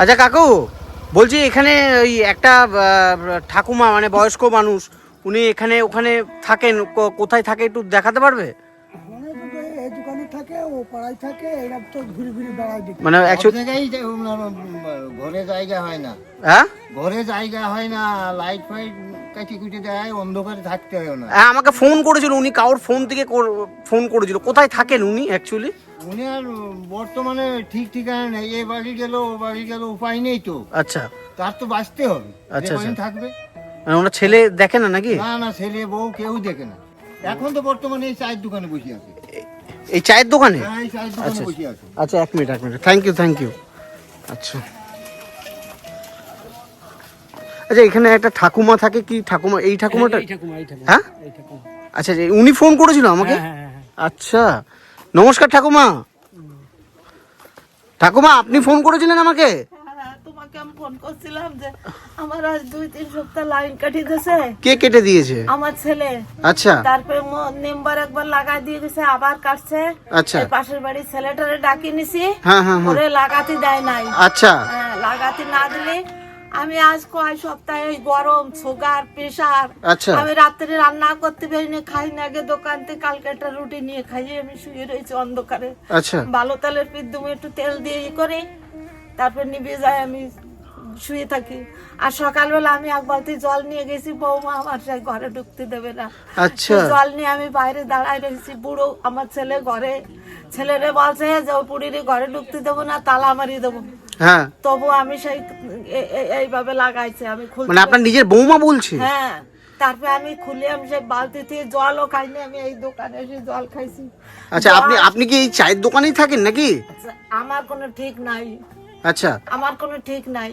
আচ্ছা কাকু বলছি এখানে ওই একটা ঠাকুমা মানে বয়স্ক মানুষ উনি এখানে ওখানে থাকেন কো- কোথায় থাকে একটু দেখাতে পারবে? মানে দুটো এই দোকানে থাকে ও পাড়ায় থাকে এরা তো ঘুরে ঘুরে বেড়ায় দেখি। মানে জায়গায় ঘরে জায়গা হয় না। হ্যাঁ? ঘরে জায়গা হয় না লাইট ফাইট কাটি কুটি দেয় অন্ধকারে থাকতে হয় না। হ্যাঁ, আমাকে ফোন করেছিল উনি কারোর ফোন থেকে ফোন করেছিল। কোথায় থাকেন উনি অ্যাকচুয়ালি উনি আর বর্তমানে ঠিক ঠিকানা নেই। এ বাড়ি গেল ও বাড়ি গেল উপায় নেই তো। আচ্ছা। তার তো বাঁচতে হবে। আচ্ছা, আচ্ছা। থাকবে। মানে ওনার ছেলে দেখে না নাকি? না না ছেলে বউ কেউ দেখে না। এখন তো বর্তমানে এই চায়ের দোকানে বসে আছে। এই চায়ের দোকানে? হ্যাঁ এই চায়ের দোকানে আচ্ছা বসে আছে। আচ্ছা এক মিনিট এক minute. Thank you thank you আচ্ছা। আচ্ছা এখানে একটা ঠাকুমা থাকে কি? ঠাকুমা এই ঠাকুমাটা? হ্যাঁ আচ্ছা আচ্ছা, উনি ফোন করেছিল আমাকে? আচ্ছা। নমস্কার ঠাকুমা। ঠাকুমা আপনি ফোন করেছিলেন আমাকে? হ্যাঁ, তোমাকে আমি ফোন করছিলাম যে আমার আজ দুই তিন সপ্তাহ লাইন কাটি দিয়েছে। কে কেটে দিয়েছে? আমার ছেলে। আচ্ছা। তারপরে নেম্বার একবার লাগাই দিয়ে গেছে আবার কাটছে। আচ্ছা। পাশের বাড়ির ছেলেটারে ডাকি নিছি। হ্যাঁ হ্যাঁ। ওরে লাগাতে দেয় নাই। আচ্ছা। হ্যাঁ, লাগাতে না দিলে আমি আজ কয় সপ্তাহে ওই গরম সুগার প্রেশার। আচ্ছা। আমি রাত্রে রান্না করতে পারিনি খাই না আগে দোকান থেকে কালকে একটা রুটি নিয়ে খাইয়ে আমি শুয়ে রয়েছি অন্ধকারে। আচ্ছা। ভালো তেলের পিদ্দুম একটু তেল দিয়ে ই করি তারপর নিভে যায় আমি শুয়ে থাকি। আর সকালবেলা আমি এক বালতি জল নিয়ে গেছি বৌমা আমার সেই ঘরে ঢুকতে দেবে না। আচ্ছা। জল নিয়ে আমি বাইরে দাঁড়ায় রয়েছি বুড়ো আমার ছেলে ঘরে। ছেলেরে বলছে যে ও বুড়ির ঘরে ঢুকতে দেবো না তালা মারিয়ে দেবো। হ্যাঁ। তবু আমি সেই এইভাবে লাগাইছি আমি মানে আপনার নিজের বৌমা বলছে? হ্যাঁ তারপরে আমি খুলে আমি সেই বালতি থেকে জলও খাইনি আমি এই দোকানে এসে জল খাইছি। আচ্ছা আপনি আপনি কি এই চায়ের দোকানেই থাকেন নাকি? আচ্ছা, আমার কোনো ঠিক নাই। আচ্ছা। আমার কোনো ঠিক নাই।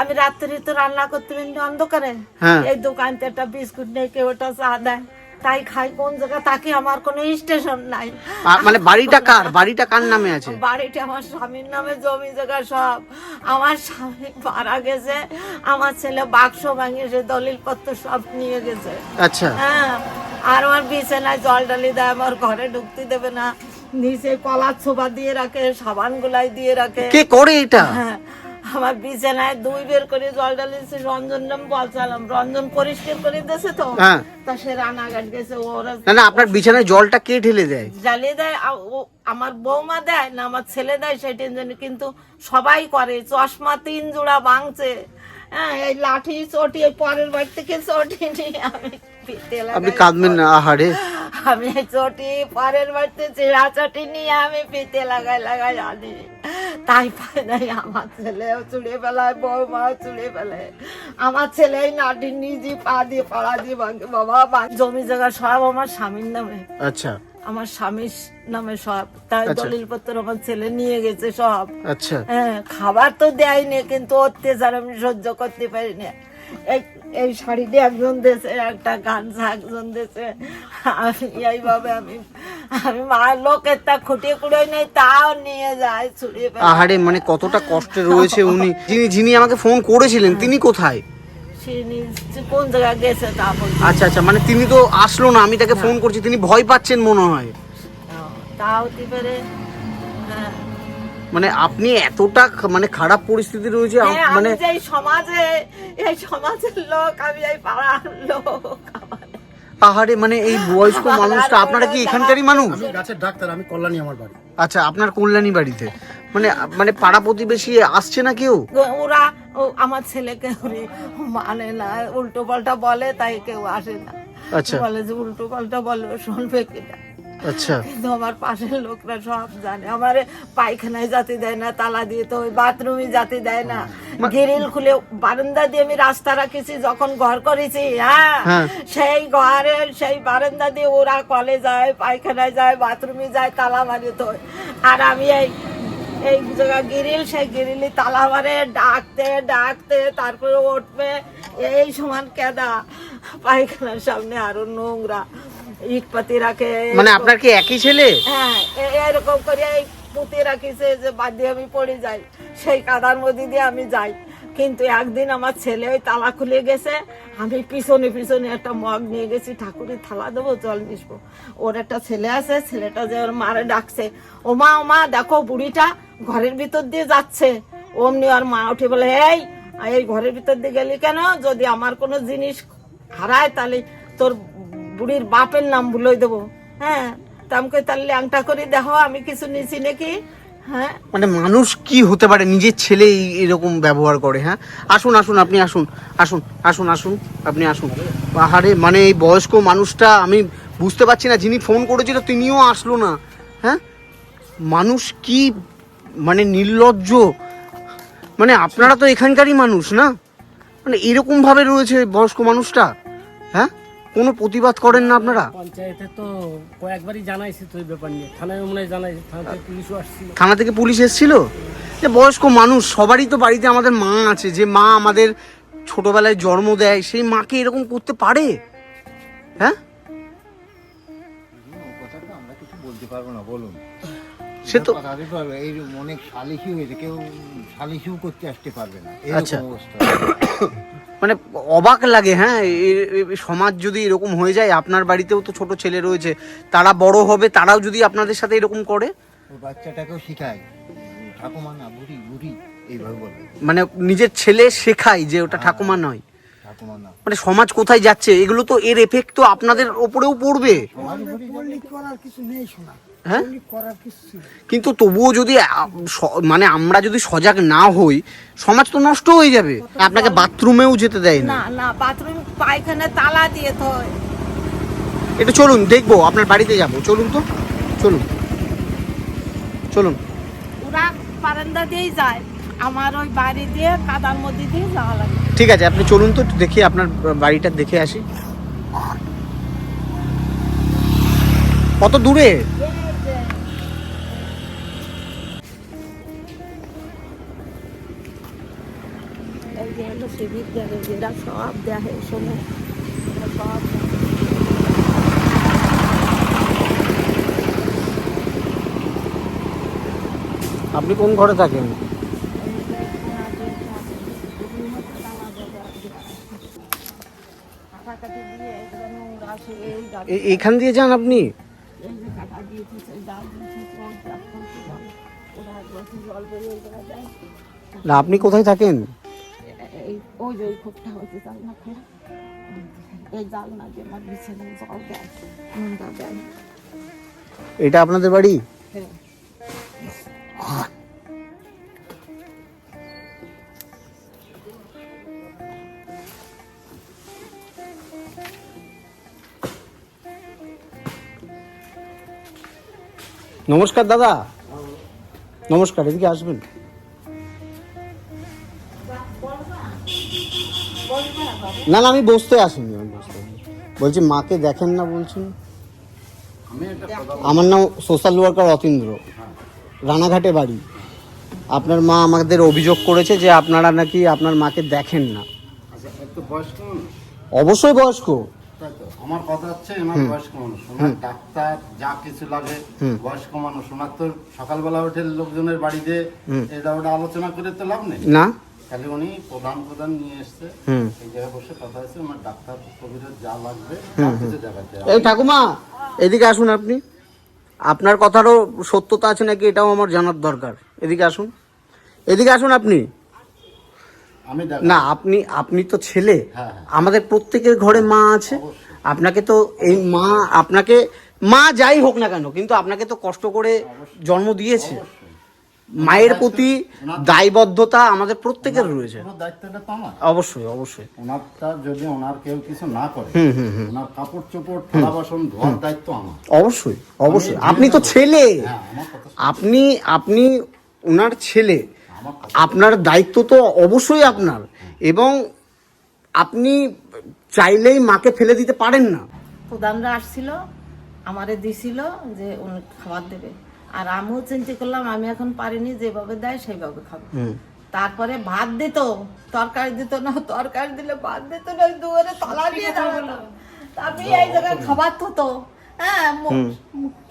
আমি রাত্রি তো রান্না করতে পারি অন্ধকারে। হ্যাঁ। এই দোকানতে একটা বিস্কুট নেই কেউ ওটা চা দেয়। তাই খাই কোন জায়গা তাকে আমার কোনো স্টেশন নাই। মানে বাড়িটা কার? বাড়িটা কার নামে আছে? বাড়িটা আমার স্বামীর নামে জমি জায়গা সব। আমার স্বামী মারা গেছে আমার ছেলে বাক্স ভাঙিয়ে সে দলিল পত্র সব নিয়ে গেছে। আচ্ছা। হ্যাঁ আর আমার বিছানায় জল ডালি দেয় আমার ঘরে ঢুকতে দেবে না। নিচে কলার ছোপা দিয়ে রাখে সাবান গুলাই দিয়ে রাখে। কে করে এটা? হ্যাঁ, আমার বিছানায় দুই বের করে জল ডালিয়েছে রঞ্জন নাম বলছিলাম রঞ্জন পরিষ্কার করে দিয়েছে তো। হ্যাঁ। তা সে রানাঘাট গেছে ওরা না না আপনার বিছানায় জলটা কে ঢেলে দেয়? জ্বালিয়ে দেয় আমার বৌমা দেয় না আমার ছেলে দেয় সেটা জানি কিন্তু সবাই করে চশমা তিন জোড়া ভাঙছে। হ্যাঁ এই লাঠি চটি পরের বাড়ি থেকে চটি নিয়ে আমি আপনি কাঁদবেন না আহারে। আমি চটি পরের বাড়িতে চিড়া চটি নিয়ে আমি পিতে লাগাই লাগাই আনি। তাই পাই নাই আমার ছেলেও চুড়ে বেলায় বৌমাও চুড়ে বেলায় আমার ছেলে নিজে পা দিয়ে পাড়া দিয়ে বাবা জমি জায়গা সব আমার স্বামীর নামে। আচ্ছা আমার স্বামীর নামে সব তাই আচ্ছা। দলিল পত্র আমার ছেলে নিয়ে গেছে সব। আচ্ছা। হ্যাঁ। খাবার তো দেয়নি কিন্তু অত্যাচার আমি সহ্য করতে পারি না। এই শাড়িটি একজন দেশে একটা গামছা একজন দেশে। আমি এইভাবে আমি আমি মার লোকের তা খুঁটিয়ে কুড়িয়ে নেই তাও নিয়ে যায় ছুড়িয়ে। আহারে মানে কতটা কষ্টে রয়েছে উনি। যিনি যিনি আমাকে ফোন করেছিলেন তিনি কোথায়? কোন জায়গায় গেছে তা আচ্ছা আচ্ছা মানে তিনি তো আসলো না আমি তাকে ফোন করছি তিনি ভয় পাচ্ছেন মনে হয়। তা হতে পারে হ্যাঁ। মানে আপনি এতটা মানে খারাপ পরিস্থিতি রয়েছে হ্যাঁ, মানে এই সমাজে এই সমাজের লোক আমি এই পাড়ার লোক আহারে মানে এই বয়স্ক মানুষটা আপনারা কি এখানকারই মানুষ? আমি গাছের ডাক্তার আমি কল্যাণী আমার বাড়ি। আচ্ছা আপনার কল্যাণী বাড়িতে। মানে মানে পাড়া প্রতিবেশী আসছে না কেউ? ওরা ও আমার ছেলেকে ওরে মানে না উল্টো পাল্টা বলে তাই কেউ আসে না। আচ্ছা। বলে যে উল্টো পাল্টা বলে শুনবে কিনা? আচ্ছা। কিন্তু আমার পাশের লোকরা সব জানে। আমার পায়খানায় যাতে দেয় না তালা দিয়ে তো ওই বাথরুমে যাতে দেয় না। গ্রিল খুলে বারান্দা দিয়ে আমি রাস্তা রাখেছি যখন ঘর করেছি হ্যাঁ? হ্যাঁ। সেই ঘরের সেই বারান্দা দিয়ে ওরা কলে যায় পায়খানায় যায় বাথরুমে যায় তালা মারে তো। আর আমি এই এই জায়গা গিরিল সেই গিরিলি তালা মারে ডাকতে ডাকতে তারপরে উঠবে। এই সমান কেদা পায়খানার সামনে আরও নোংরা। ইট পাতি রাখে মানে আপনার কি একই ছেলে? হ্যাঁ এরকম করে এই পুঁতে রাখিছে যে বাদ দিয়ে আমি পড়ে যাই। সেই কাদার মধ্যে দিয়ে আমি যাই। কিন্তু একদিন আমার ছেলে ওই তালা খুলে গেছে আমি পিছনে পিছনে একটা মগ নিয়ে গেছি ঠাকুরের থালা দেবো জল মিশবো। ওর একটা ছেলে আছে ছেলেটা যে ওর মারে ডাকছে ও মা ও মা দেখো বুড়িটা ঘরের ভিতর দিয়ে যাচ্ছে। অমনি ওর মা উঠে বলে এই এই ঘরের ভিতর দিয়ে গেলি কেন? যদি আমার কোনো জিনিস হারায় তাহলে তোর বুড়ির বাপের নাম ভুলোই দেবো। হ্যাঁ তা আমাকে তাহলে ল্যাংটা করে, দেখো আমি কিছু নিছি নাকি? হ্যাঁ। মানে মানুষ কি হতে পারে? নিজের ছেলে এরকম ব্যবহার করে হ্যাঁ? আসুন আসুন, আপনি আসুন আসুন আসুন আসুন, আপনি আসুন। আহারে মানে এই বয়স্ক মানুষটা, আমি বুঝতে পারছি না, যিনি ফোন করেছিল তিনিও আসলো না হ্যাঁ? মানুষ কি মানে নির্লজ্জ? মানে আপনারা তো এখানকারই মানুষ, না? মানে এরকম ভাবে রয়েছে বয়স্ক মানুষটা হ্যাঁ? কোনো প্রতিবাদ করেন না আপনারা? পঞ্চায়েতে তো কয়েকবারই জানাইছি তো এই ব্যাপার নিয়ে। থানায় মনে হয় জানাইছি থানা থেকে পুলিশও আসছিল। থানা থেকে পুলিশ এসেছিল? যে বয়স্ক মানুষ সবারই তো বাড়িতে আমাদের মা আছে যে মা আমাদের ছোটবেলায় জন্ম দেয় সেই মাকে এরকম করতে পারে? হ্যাঁ? কথাটা আমরা কিছু বলতে পারব না বলুন। সে তো তাদের তো এই অনেক সালিশি হয়েছে কেউ সালিশিও করতে আসতে পারবে না। আচ্ছা। অবস্থা। মানে অবাক লাগে হ্যাঁ? সমাজ যদি এরকম হয়ে যায় আপনার বাড়িতেও তো ছোট ছেলে রয়েছে তারা বড় হবে তারাও যদি আপনাদের সাথে এরকম করে? বাচ্চাটাকেও শিখায়। ঠাকুমা না বুড়ি বুড়ি এইভাবে মানে নিজের ছেলে শেখায় যে ওটা ঠাকুমা নয়। মানে সমাজ কোথায় যাচ্ছে? এগুলো তো এর এফেক্ট তো আপনাদের ওপরেও পড়বে। করার কিছু নেই শোনা হ্যাঁ? কিন্তু তবুও যদি মানে আমরা যদি সজাগ না হই সমাজ তো নষ্ট হয়ে যাবে। আপনাকে বাথরুমেও যেতে দেয় না। না বাথরুম পায়খানা তালা দিয়ে তো একটু চলুন দেখব আপনার বাড়িতে যাব। চলুন তো চলুন। চলুন। ওরা বারান্দা দিয়েই যায়। আমার ওই বাড়ি দিয়ে কাদার মধ্যে দিয়ে যাওয়া লাগে। ঠিক আছে আপনি চলুন তো দেখি আপনার বাড়িটা দেখে আসি। কত দূরে? যেটা সব দেখে আপনি কোন ঘরে থাকেন? এখান দিয়ে যান আপনি। না, আপনি কোথায় থাকেন? এই ওই যে ওই খোপটা হচ্ছে জাল না খোলা এই জাল না দিয়ে আমার বিছানায় জল দেয় নোংরা দেয় এটা আপনাদের বাড়ি? হ্যাঁ নমস্কার দাদা। নমস্কার, এদিকে আসবেন। না না আমি বসতে আসিনি আমি বসতে। বলছি মাকে দেখেন না বলছেন? আমার নাম সোশ্যাল ওয়ার্কার অতীন্দ্র। রানাঘাটে বাড়ি। আপনার মা আমাদের অভিযোগ করেছে যে আপনারা নাকি আপনার মাকে দেখেন না। মানুষ? অবশ্যই বয়স্ক। আমার কথা হচ্ছে এনার বয়স্ক মানুষ। ওনার ডাক্তার যা কিছু লাগে বয়স্ক মানুষ। ওনার তো সকালবেলা উঠে লোকজনের বাড়িতে এটা ওটা আলোচনা করে তো লাভ নেই। না। খালি উনি প্রধান প্রধান নিয়ে এসছে। এই জায়গায় বসে কথা হচ্ছে ওনার ডাক্তার কবিরের যা লাগবে কিছু দেখাতে এই ঠাকুমা এদিকে আসুন আপনি। আপনার কথারও সত্যতা আছে নাকি এটাও আমার জানার দরকার? এদিকে আসুন। এদিকে আসুন আপনি। আমি না আপনি আপনি তো ছেলে। হ্যাঁ, হ্যাঁ। আমাদের প্রত্যেকের ঘরে মা আছে। আপনাকে তো এই মা আপনাকে মা যাই হোক না কেন কিন্তু আপনাকে তো কষ্ট করে জন্ম দিয়েছে। মায়ের প্রতি দায়বদ্ধতা আমাদের প্রত্যেকের রয়েছে। দায়িত্বটা তো আমার। অবশ্যই অবশ্যই। ওনারটা যদি ওনার কেউ কিছু না করে হুম হুম হুম। ওনার কাপড় চোপড় থালা বাসন ধোয়ার দায়িত্ব আমার। অবশ্যই অবশ্যই। আপনি তো ছেলে। হ্যাঁ আমার কথা আপনি আপনি ওনার ছেলে। আপনার দায়িত্ব তো অবশ্যই আপনার। এবং আপনি চাইলেই মাকে ফেলে দিতে পারেন না। প্রধানরা আসছিল আমারে দিছিল যে উনি খাবার দেবে। আর আমিও চিন্তা করলাম আমি এখন পারিনি যেভাবে দেয় সেইভাবে খাব। তারপরে ভাত দিত তরকারি দিত না তরকারি দিলে ভাত দিত না ওই দুয়ারে তলা দিয়ে আমি এই জায়গায় খাবার হতো হ্যাঁ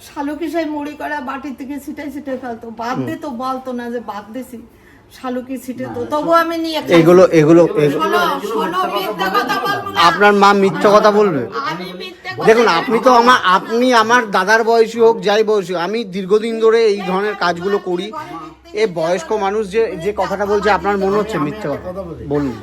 শালুকি সেই মুড়ি করা বাটির থেকে ছিটাই ছিটাই ফেলতো। বাদ দিত বলতো না যে বাদ দিছি। শালুকি ছিটে তো তবু আমি নিয়ে এগুলো এগুলো আপনার মা মিথ্যা কথা বলবে? দেখুন আপনি তো আমার আপনি আমার দাদার বয়সী হোক যাই বয়সী আমি দীর্ঘদিন ধরে এই ধরনের কাজগুলো করি। এ বয়স্ক মানুষ যে যে কথাটা বলছে আপনার মনে হচ্ছে মিথ্যে কথা? বলুন।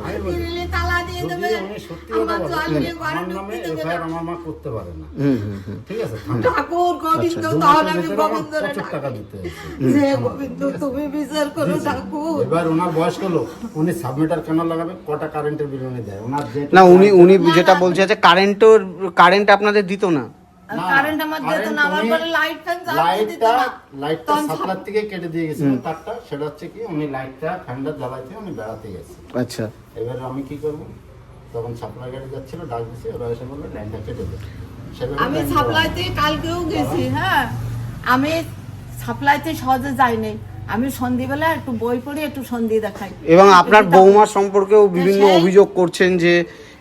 না। উনি উনি যেটা বলছে যে কারেন্টের কারেন্ট আপনাদের দিত না। কারেন্ট আমার যেত না আমার ঘরে লাইট ফ্যান জ্বালিয়ে দিত না। লাইটটা সাপ্লার থেকে কেটে দিয়ে গেছিলেন তারটা সেটা হচ্ছে কি উনি লাইটটা ফ্যানটা জ্বালাইতে উনি বেড়াতে গেছে। আচ্ছা। এবার আমি কি করব? তখন সাপ্লাই গাড়ি যাচ্ছিল ডাক দিছে ওরা এসে বলল লাইনটা কেটে দেবে আমি সাপ্লাইতে কালকেও গেছি হ্যাঁ। আমি সাপ্লাইতে সহজে যাইনি। আমি সন্ধিবেলা একটু বই পড়ি একটু সন্ধি দেখাই। এবং আপনার বৌমার সম্পর্কেও বিভিন্ন অভিযোগ করছেন যে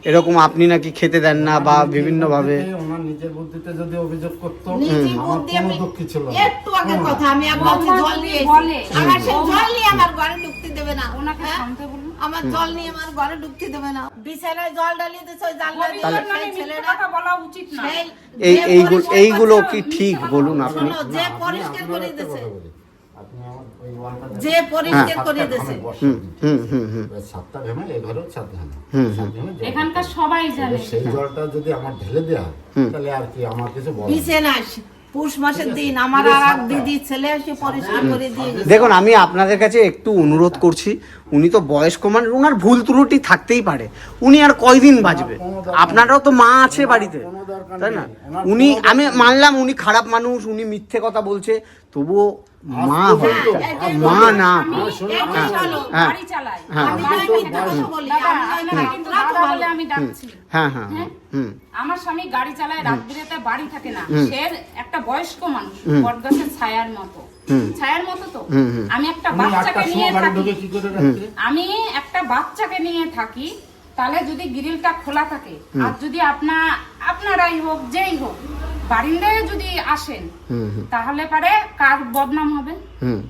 এরকম আপনি নাকি খেতে দেন না বা বিভিন্ন ভাবে ওনার নিজের বুদ্ধিতে যদি অভিযোগ করতো আমার কোনো দুঃখ ছিল না। একটু আগে কথা আমি একবার জল নিয়ে বলে। আমার সে জল নিয়ে আমার ঘরে ঢুকতে দেবে না। ওনাকে হ্যাঁ? শান্ত বলুন। আমার জল নিয়ে আমার ঘরে ঢুকতে দেবে না। বিছানায় জল ডালিয়ে জানলা দিয়ে। মানে মিথ্যে ছেলেটা কথা বলা উচিত না। এই এইগুলো এইগুলো কি ঠিক? বলুন আপনি। যে পরিষ্কার করে দিয়েছে কথা বলি। আপনি আমার ওই ওয়ালটা দেখেন। যে পরিষ্কার করে দিয়েছে সাতটা ঘামে এই ঘরেও সাত ঘামে জল এখানকার সবাই জানে। সেই জলটা যদি আমার ঢেলে হয় তাহলে আর কি আমার কিছু বলার নেই। পুষ মাসের দিন আমার আর এক দিদি ছেলে এসে পরিষ্কার করে দিয়ে দেখুন আমি আপনাদের কাছে একটু অনুরোধ করছি উনি তো বয়স্ক মানুষ ওনার ভুল ত্রুটি থাকতেই পারে। উনি আর কয়দিন বাঁচবে? আপনারাও তো মা আছে বাড়িতে তাই না? উনি আমি মানলাম উনি খারাপ মানুষ উনি মিথ্যে কথা বলছে। তবুও মা হয় মা না। হ্যাঁ। হ্যাঁ। হ্যাঁ হ্যাঁ। হ্যাঁ, হুম। আমার স্বামী গাড়ি চালায় রাত বিরেতে বাড়ি থাকে না। সে একটা বয়স্ক মানুষ বটগাছের ছায়ার মতো। ছায়ার মতো তো। আমি একটা বাচ্চাকে নিয়ে থাকি? আমি একটা বাচ্চাকে নিয়ে থাকি। তাহলে যদি গ্রিলটা খোলা থাকে আর যদি আপনা আপনারাই হোক যেই হোক বারিন্দায় যদি আসেন তাহলে পারে কার বদনাম হবে? হুম।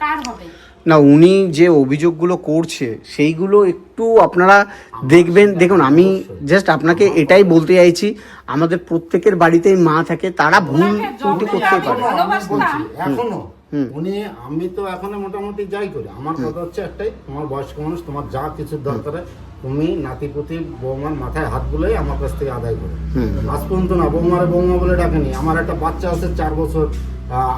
কার হবে? না উনি যে অভিযোগগুলো করছে সেইগুলো একটু আপনারা দেখবেন। দেখুন আমি জাস্ট আপনাকে এটাই বলতে চাইছি আমাদের প্রত্যেকের বাড়িতেই মা থাকে তারা ভুল করতে পারে। এখনও? উনি আমি তো এখনও মোটামুটি যাই করি। আমার কথা হচ্ছে একটাই তোমার বয়স্ক মানুষ তোমার যা কিছু দরকার হয়, তুমি নাতিপুতি বৌমার মাথায় হাত বুলাই আমার কাছ থেকে আদায় করো। আজ পর্যন্ত না বৌমারে বৌমা বলে ডাকেনি। আমার একটা বাচ্চা আছে চার বছর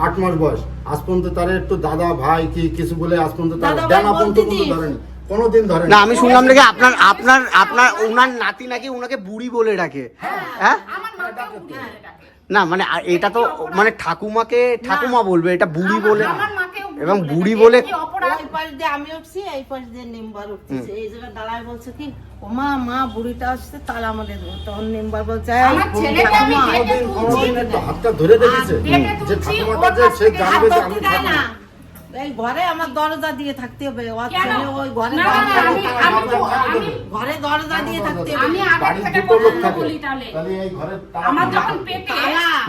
আট মাস বয়স। আজ পর্যন্ত তার একটু দাদা ভাই কি কিছু বলে আজ পর্যন্ত তার দাদা ডানা পর্যন্ত কোনো ধরেনি কোনোদিন ধরেনি। না আমি শুনলাম নাকি আপনার আপনার আপনার ওনার নাতি নাকি ওনাকে বুড়ি বলে ডাকে। হ্যাঁ না মানে এটা তো মানে ঠাকুমাকে ঠাকুমা বলবে এটা বুড়ি বলে। এবং বুড়ি বলে আমি উঠছি এই পাশ দিয়ে নিম্বার উঠতেছে এই জায়গায় দাঁড়ায় বলছে কি ও মা মা বুড়িটা আসছে তাহলে আমাদের দেবো তখন নেম্বার বলছে হাতটা ধরে দেখেছে? যে ঠাকুমাটা যে সে জানবে যে আমি দেয় না। ঠাকুমা। এই ঘরে আমার দরজা দিয়ে থাকতে হবে ওই ঘরে দরজা দিয়ে থাকতে ঘরে দরজা দিয়ে থাকতে হবে। আমি আগে থেকে কথা বলি তাহলে। তাহলে এই ঘরের আমার যখন পেটে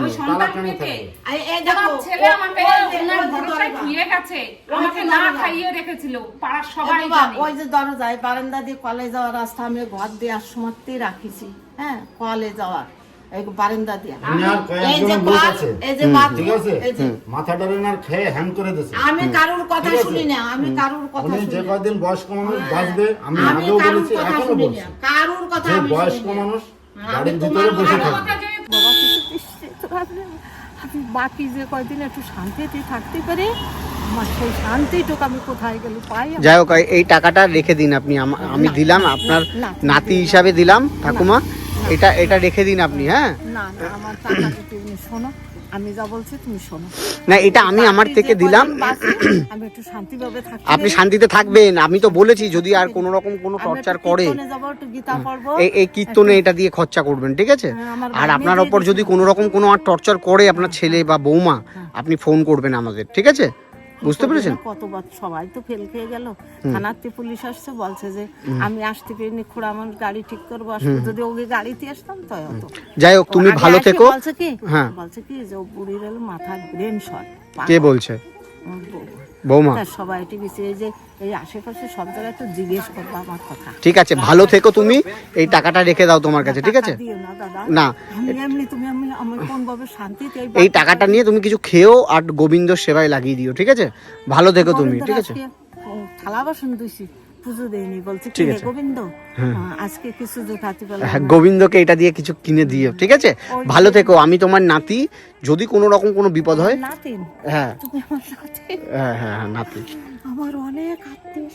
ওই সন্তান পেটে। এই- এই দেখো, ছেলে ও- আমাকে যে- ওনার ওই যে ভরসায় দরজা। ধুয়ে গেছে। আমাকে না খাইয়ে রেখেছিল। পাড়ার সবাই জানে। ওই যে দরজায় বারান্দা দিয়ে কলে যাওয়ার রাস্তা আমি ঘর দিয়ে সময়তেই রাখিছি। হ্যাঁ কলে যাওয়ার। বারান্দা দিয়ে। উনি এই যে কয়েকজন লোক বাথ- আছে। এই যে বাথরুম, ঠিক আছে? এই যে মাথাটা আর খেয়ে হ্যাং করে দিয়েছে আমি কারুর কথা শুনি না আমি কারুর কথা শুনি যে কয়দিন বয়স্ক মানুষ বাঁচবে আমি আগেও বলেছি কথা এখনও বলছি। না কথা আমি বয়স্ক মানুষ ভিতরে বসে কথা। আমি বাকি যে কয়দিন একটু শান্তিতে থাকতে পারে আমার সেই শান্তিটুকু আমি কোথায় গেলে পাই যাই হোক এই- এই টাকাটা রেখে দিন আপনি। আম- আমি দিলাম আপনার নাতি হিসাবে দিলাম ঠাকুমা। এটা এটা রেখে দিন আপনি হ্যাঁ? না না আমার টাকাটা তুমি শোনো। আমি যা বলছি তুমি শোনো। না এটা আমি আমার থেকে দিলাম। আমি একটু শান্তিভাবে থাকতে আপনি শান্তিতে থাকবেন আমি তো বলেছি যদি আর কোনো রকম কোনো টর্চার করে কীর্তনে যাব, একটু গীতা পড়ব। এই এই কীর্তনে এটা দিয়ে খরচা করবেন ঠিক আছে? হ্যাঁ, আর আপনার ওপর যদি কোনো রকম কোনো আর টর্চার করে আপনার ছেলে বা বৌমা আপনি ফোন করবেন আমাদের ঠিক আছে? বুঝতে পেরেছেন? কতবার সবাই তো ফেল খেয়ে গেল। থানাতে পুলিশ আসছে বলছে যে আমি আসতে পারিনি খুড়া আমার গাড়ি ঠিক করব আসলে যদি ওকে গাড়িতে আসতাম তো হতো। যাই হোক তুমি ভালো থেকো। বলছে কি হ্যাঁ। বলছে কি যে ও বুড়ির মাথার ব্রেন শট কে বলছে। বৌমা। সবাই এই যে এই আশেপাশে সব জায়গায় তো জিজ্ঞেস করব আমার কথা। ঠিক আছে ভালো থেকো তুমি এই টাকাটা রেখে দাও তোমার কাছে ঠিক আছে? না দাদা। না আমি এমনি তুমি আমি আমি কোন ভাবে শান্তিতে এই টাকাটা নিয়ে তুমি কিছু খেয়েও আর গোবিন্দর সেবায় লাগিয়ে দিও ঠিক আছে? ভালো থেকো তুমি ঠিক আছে? থালা বাসন ধুইছি। পুজো দেয়নি বলছে ঠিক আছে। গোবিন্দ আজকে কিছু জোটাতে পারলাম হ্যাঁ গোবিন্দকে এটা দিয়ে কিছু কিনে দিও ঠিক আছে? ভালো থেকো আমি তোমার নাতি যদি কোনো রকম কোনো বিপদ হয় নাতিন হ্যাঁ। তুমি আমার নাতিন হ্যাঁ হ্যাঁ হ্যাঁ নাতি। আমার অনেক আত্মীয়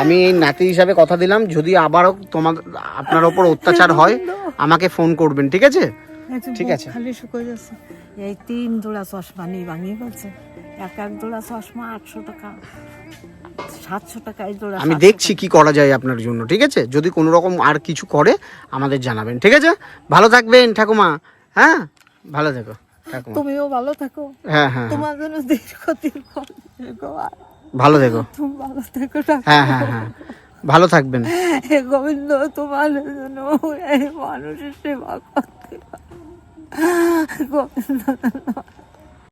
আমি এই নাতি হিসাবে কথা দিলাম যদি আবারও তোমার আপনার ওপর অত্যাচার হয় আমাকে ফোন করবেন ঠিক আছে? ঠিক ঠিক আছে। খালি শুকিয়ে যাচ্ছে এই তিন জোড়া চশমা নিয়ে ভাঙিয়ে বলছে এক এক জোড়া চশমা আটশো টাকা সাতশো টাকা এই জোড়া আমি দেখছি কি করা যায় আপনার জন্য ঠিক আছে? যদি কোনো রকম আর কিছু করে আমাদের জানাবেন ঠিক আছে? ভালো থাকবেন ঠাকুমা। হ্যাঁ? ভালো থেকো তুমিও ভালো থাকো। হ্যাঁ হ্যাঁ হ্যাঁ। তোমার জন্য দীর্ঘ দীর্ঘ দীর্ঘ ভালো থেকো। তুমি ভালো থাকো ঠাকুর। হ্যাঁ হ্যাঁ হ্যাঁ। ভালো থাকবেন। গোবিন্দ তোমার জন্য মানুষের সেবা করতে গোবিন্দ